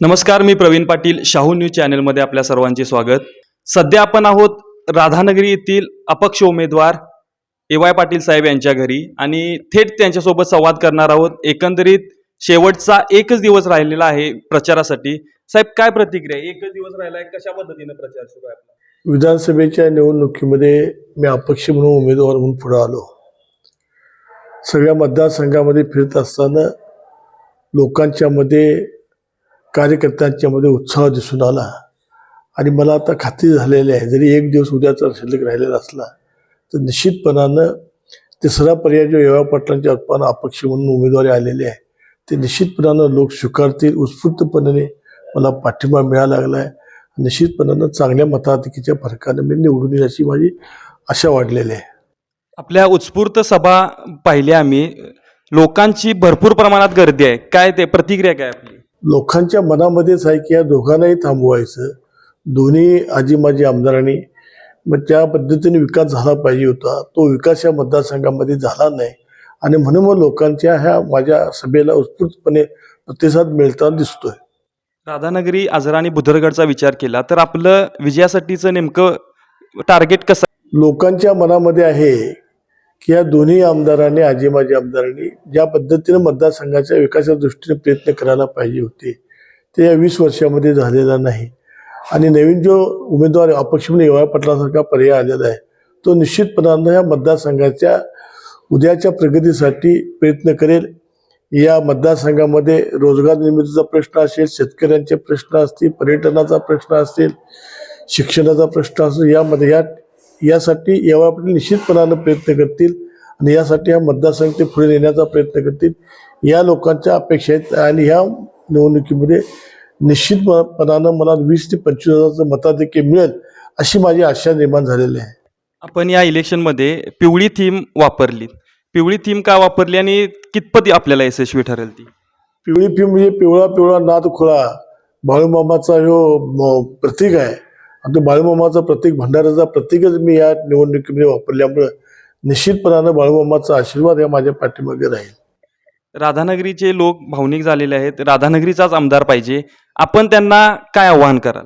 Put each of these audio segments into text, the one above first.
नमस्कार मी प्रवीण पाटील शाहू न्यूज चॅनलमध्ये आपल्या सर्वांचे स्वागत. सध्या आपण आहोत राधानगरी येथील अपक्ष उमेदवार ए वाय पाटील साहेब यांच्या घरी आणि थेट त्यांच्यासोबत संवाद करणार आहोत. एकंदरीत शेवटचा एकच दिवस राहिलेला आहे प्रचारासाठी. साहेब काय प्रतिक्रिया आहे? एकच दिवस राहिला आहे कशा पद्धतीने प्रचार सुरू आहे विधानसभेच्या निवडणुकीमध्ये मी अपक्ष म्हणून उमेदवार म्हणून पुढे आलो. सगळ्या मतदारसंघामध्ये फिरत असताना लोकांच्या मध्ये कार्यकर्त्यांच्यामध्ये उत्साह दिसून आला. आणि मला आता खात्री झालेली आहे जरी एक दिवस उद्याचा शिल्लक राहिलेला असला तर निश्चितपणानं तिसरा पर्याय जो येवा पाटलांच्या उत्पन्न अपक्ष म्हणून उमेदवारी आलेली आहे ते निश्चितपणानं लोक स्वीकारतील उत्स्फूर्तपणे मला पाठिंबा मिळायला लागला आहे निश्चितपणानं चांगल्या मताधिकीच्या फरकानं मी निवडून येईल अशी माझी आशा वाढलेली आहे. आपल्या उत्स्फूर्त सभा पाहिल्या आम्ही. लोकांची भरपूर प्रमाणात गर्दी आहे. काय ते प्रतिक्रिया काय आपली? लोकांच्या मनामध्येच आहे की या दोघांनाही थांबवायचं. दोन्ही आजी माजी आमदारांनी मग त्या पद्धतीने विकास झाला पाहिजे होता तो विकास या मतदारसंघामध्ये झाला नाही. आणि म्हणून मग लोकांच्या ह्या माझ्या सभेला उत्स्फूर्तपणे प्रतिसाद मिळताना दिसतोय. राधानगरी आजरा आणि बुधरगडचा विचार केला तर आपलं विजयासाठीचं नेमकं टार्गेट कसं? लोकांच्या मनामध्ये आहे की या दोन्ही आमदारांनी आजी माजी आमदारांनी ज्या पद्धतीने मतदारसंघाच्या विकासाच्या दृष्टीने प्रयत्न करायला पाहिजे होते ते या वीस वर्षामध्ये झालेला नाही. आणि नवीन जो उमेदवार अपक्ष म्हणून येवळा पर्याय आलेला आहे तो निश्चितपणानं या मतदारसंघाच्या उद्याच्या प्रगतीसाठी प्रयत्न करेल. या मतदारसंघामध्ये रोजगार निर्मितीचा प्रश्न असेल शेतकऱ्यांचे प्रश्न असतील पर्यटनाचा प्रश्न असेल शिक्षणाचा प्रश्न असेल यामध्ये या यासाठी पाटील निश्चितपणानं प्रयत्न करतील आणि यासाठी हा मतदारसंघ ते पुढे नेण्याचा प्रयत्न करतील. या लोकांच्या अपेक्षा आहेत आणि ह्या निवडणुकीमध्ये निश्चितपणानं मला वीस ते पंचवीस हजाराचं मताधिक्य मिळेल अशी माझी आशा निर्माण झालेली आहे. आपण या इलेक्शनमध्ये पिवळी थीम वापरली. पिवळी थीम का वापरली आणि कितपत आपल्याला यशस्वी ठरेल ती? पिवळी पी म्हणजे पिवळा पिवळा नाद खुळा. बाळूमामाचा ह्यो प्रतीक आहे आणि तो बाळूमामाचा प्रतीक भंडाराचा प्रतीकच मी या निवडणुकीमध्ये वापरल्यामुळं निश्चितपणानं बाळूमामाचा आशीर्वाद या माझ्या पाठीमागे राहील. राधानगरीचे लोक भावनिक झालेले आहेत. राधानगरीचाच आमदार पाहिजे. आपण त्यांना काय आव्हान कराल?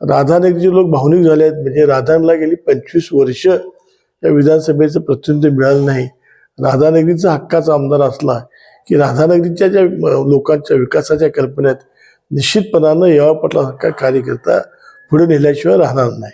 राधानगरीचे लोक भावनिक झाले आहेत. म्हणजे राधानला गेली पंचवीस वर्ष या विधानसभेचं प्रतिनिधित्व मिळालं नाही. राधानगरीचा हक्काचा आमदार असला की राधानगरीच्या ज्या लोकांच्या विकासाच्या कल्पनेत निश्चितपणानं यावा पटला हक्का कार्यकर्ता पुढे नेल्याशिवाय राहणार नाही